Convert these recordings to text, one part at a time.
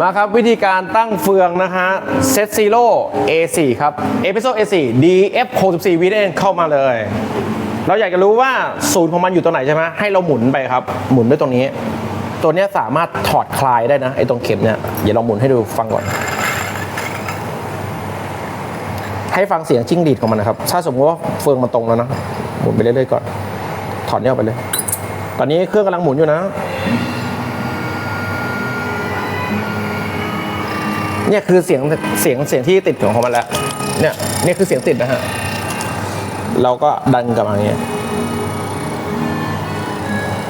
มาครับวิธีการตั้งเฟืองนะฮะเซตซีโร่ A4 ครับเอพิโซด A4 DF 64วิเองเข้ามาเลย เราอยากจะรู้ว่าศูนย์ของมันอยู่ตรงไหนใช่ไหมให้เราหมุนไปครับ หมุนด้วยตรงนี้ ตัวนี้สามารถถอดคลายได้นะไอ้ตรงเข็มเนี่ยเดี๋ยวลองหมุนให้ดูฟังก่อน ให้ฟังเสียงจิ้งดีดของมันนะครับ ถ้าสมมติว่าเฟืองมันตรงแล้วนะหมุนไปเรื่อยๆก่อน ถอดเนี่ยออกไปเลย ตอนนี้เครื่องกำลังหมุนอยู่นะ เนี่ยคือเสียงเสียงเสียงที่ติดของมันแล้วเนี่ยเนี่ยคือเสียงติดนะฮะเราก็ดันกลับมาอย่างเงี้ย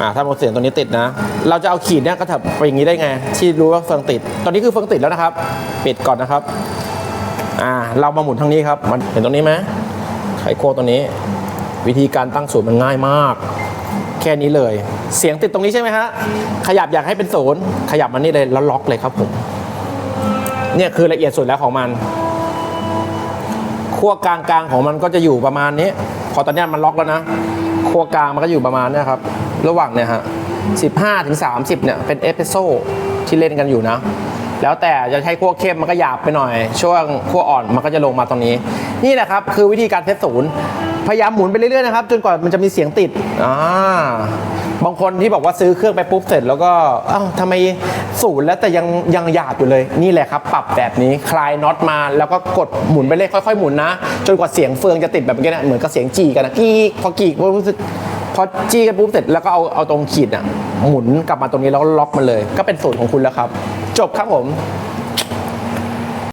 อ่าถ้าเสียงตัวนี้ติดนะ เราจะเอาขีดเนี่ยก็ถับไปอย่างนี้ได้ไง ที่รู้ว่าเฟืองติด ตอนนี้คือเฟืองติดแล้วนะครับ ปิดก่อนนะครับ อ่า เรามาหมุนทางนี้ครับ มันเห็นตรงนี้ไหมไขควงตัวนี้ วิธีการตั้งศูนย์มันง่ายมาก แค่นี้เลย เสียงติดตรงนี้ใช่ไหมฮะ ขยับอยากให้เป็นศูนย์ขยับมันนี่เลยแล้วล็อกเลยครับผม เนี่ยคือละเอียดสุดแล้วของมันขั้วกลางกลางๆของมันก็จะอยู่ประมาณนี้ พอตอนนี้มันล็อกแล้วนะขั้วกลางมันก็อยู่ประมาณนี้ครับ ระหว่างเนี่ยฮะ15ถึง30เนี่ยเป็นเอสเปรสโซ่ที่เล่นกันอยู่นะ แล้วแต่จะใช้ขั้วเข้มมันก็หยาบไปหน่อย ช่วงขั้วอ่อนมันก็จะลงมาตรงนี้ นี่แหละครับคือวิธีการเทสศูนย์พยายามหมุนไปเรื่อยๆนะครับจนกว่ามันจะมีเสียงติดอ่าบางคนที่บอกว่าซื้อเครื่องไปปุ๊บเสร็จ แล้วก็เอ้าทำไมศูนย์แล้วแต่ยังยังหยาบอยู่เลย นี่แหละครับ ปรับแบบนี้คลายน็อตมาแล้วก็กดหมุนไปเรื่อยค่อยๆหมุนนะ จนกว่าเสียงเฟืองจะติดแบบเมื่อกี้นะเหมือนกับเสียงจีกันนะกี้พอกี้ปุ๊บรู้สึก พอจี้กันปุ๊บเสร็จแล้วก็เอาเอาตรงขีดอะหมุนกลับมาตรงนี้แล้วล็อกมันเลย ก็เป็นสูตรของคุณแล้วครับ จบครับผม